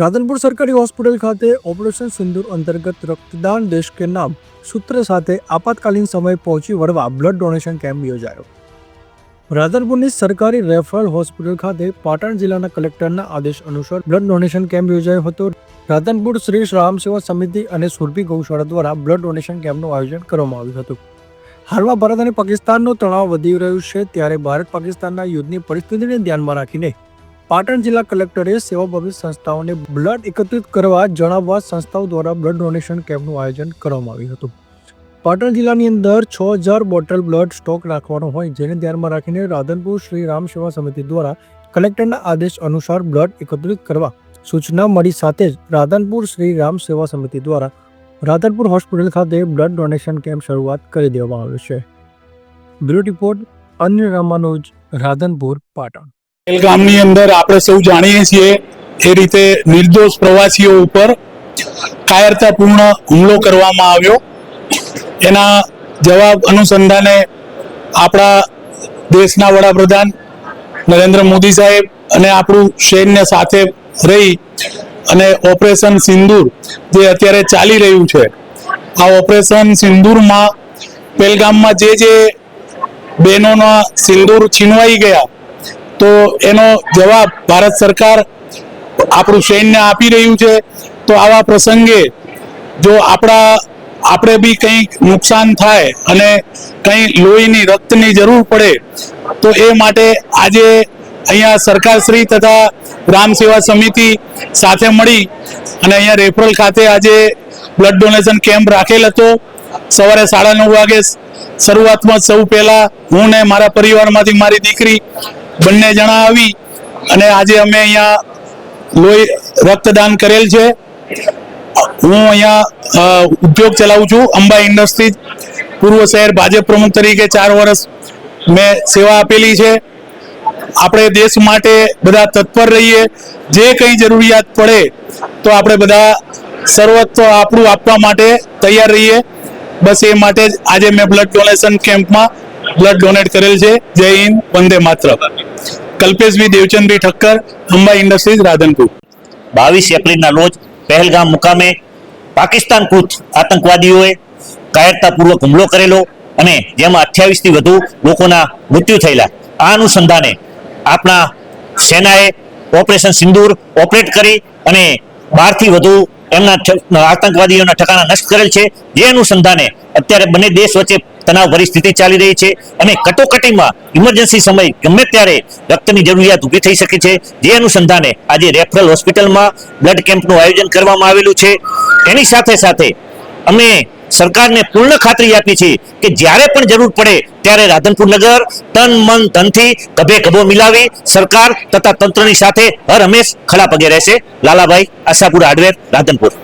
રાધનપુર સરકારી હોસ્પિટલ ખાતે ઓપરેશન સિંદુર અંતર્ગત રક્તદાન દેશ કે નામ સૂત્ર સાથે આપાતકાલીન સમયે પહોંચી વળવા બ્લડ ડોનેશન કેમ્પ યોજાયો. રાધનપુરની સરકારી રેફરલ હોસ્પિટલ ખાતે પાટણ જિલ્લાના કલેક્ટરના આદેશ અનુસાર બ્લડ ડોનેશન કેમ્પ યોજાયો હતો. રાધનપુર શ્રી રામ સેવા સમિતિ અને સુરભી ગૌશાળા દ્વારા બ્લડ ડોનેશન કેમ્પનું આયોજન કરવામાં આવ્યું હતું. હાલમાં ભારત અને પાકિસ્તાનનો તણાવ વધી રહ્યું છે ત્યારે ભારત પાકિસ્તાનના યુદ્ધની પરિસ્થિતિને ધ્યાનમાં રાખીને પાટણ જિલ્લા કલેક્ટરે સેવાભાવી સંસ્થાઓને બ્લડ એકત્રિત કરવા જણાવવા સંસ્થાઓ દ્વારા બ્લડ ડોનેશન કેમ્પનું આયોજન કરવામાં આવ્યું હતું. પાટણ જિલ્લાની અંદર છ હજાર બોટલ બ્લડ સ્ટોક રાખવાનો હોય જેને ધ્યાનમાં રાખીને રાધનપુર શ્રી રામ સેવા સમિતિ દ્વારા કલેક્ટરના આદેશ અનુસાર બ્લડ એકત્રિત કરવા સૂચના મળી સાથે જ રાધનપુર શ્રી રામ સેવા સમિતિ દ્વારા રાધનપુર હોસ્પિટલ ખાતે બ્લડ ડોનેશન કેમ્પ શરૂઆત કરી દેવામાં આવ્યો છે. બ્યુરો રિપોર્ટ અન્ય રામાનુજ, રાધનપુર, પાટણ. ગામની અંદર આપણે સૌ જાણીએ છીએ એ રીતે નિર્દોષ પ્રવાસીઓ ઉપર કાયરતાપૂર્ણ હુમલો કરવામાં આવ્યો. એના જવાબ અનુસંધાને આપણા દેશના વડાપ્રધાન નરેન્દ્ર મોદી સાહેબ અને આપણું સૈન્ય સાથે રહી અને ઓપરેશન સિંદૂર જે અત્યારે ચાલી રહ્યું છે, આ ઓપરેશન સિંદૂરમાં પહેલગામમાં જે જે બહેનોના સિંદૂર છીનવાઈ ગયા તો એનો જવાબ ભારત સરકાર આપણું સૈન્ય આપી રહ્યું છે. તો આવા પ્રસંગે જો આપણા, આપણે બી કંઈક નુકસાન થાય અને કંઈ લોહીની, રક્તની જરૂર પડે, તો એ માટે આજે અહીંયા સરકારશ્રી તથા ગ્રામ સેવા સમિતિ સાથે મળી અને અહીંયા રેફરલ ખાતે આજે બ્લડ ડોનેશન કેમ્પ રાખેલ હતો. સવારે સાડા નવ વાગે શરૂઆતમાં સૌ પહેલાં હું ને મારા પરિવારમાંથી મારી દીકરી બંને જણા આવી અને આજે અમે અહીંયા લોહી રક્તદાન કરેલ છે. હું અહીંયા ઉદ્યોગ ચલાવું છું. અંબા ઇન્ડસ્ટ્રીઝ, પૂર્વ શહેર ભાજપ પ્રમુખ તરીકે ચાર વર્ષ મેં સેવા આપેલી છે. આપણે દેશ માટે બધા તત્પર રહીએ. જે કંઈ જરૂરિયાત પડે તો આપણે બધા સર્વત્વ આપણું આપવા માટે તૈયાર રહીએ. બસ એ માટે જ આજે મેં બ્લડ ડોનેશન કેમ્પમાં બ્લડ ડોનેટ કરેલ છે. જય હિન્દ, વંદે માત્ર કલ્પેશભાઈ દેવચંદભાઈ ઠક્કર અંબા ઇન્ડસ્ટ્રીઝ, રાધનપુર. બાવીસ એપ્રિલના રોજ પહેલગામ મુકામે પાકિસ્તાન કૃત આતંકવાદીઓએ કાયરતાપૂર્વક હુમલો કરેલો અને જેમાં અઠ્યાવીસથી વધુ લોકોના મૃત્યુ થયેલા. આ અનુસંધાને આપણા સેનાએ ઓપરેશન સિંદૂર ઓપરેટ કરી અને બારથી વધુ એમના આતંકવાદીઓના ઠકાણા નષ્ટ કરેલ છે. જે અનુસંધાને અત્યારે બંને દેશ વચ્ચે તણાવ ભરી સ્થિતિ ચાલી રહી છે. અને કટોકટીમાં ઇમરજન્સી સમય ગમે ત્યારે રક્તની જરૂરિયાત ઊભી થઈ શકે છે. જે અનુસંધાને આજે રેફરલ હોસ્પિટલમાં બ્લડ કેમ્પનું આયોજન કરવામાં આવેલું છે. એની સાથે સાથે અમે સરકારને પૂર્ણ ખાતરી આપી છે કે જ્યારે પણ જરૂર પડે ત્યારે રાધનપુર નગર તન મન ધનથી ગભે ગભો મિલાવી સરકાર તથા તંત્રની સાથે હર હંમેશ ખડા પગે રહેશે. લાલાભાઈ આશાપુર હાર્ડવેર રાધનપુર.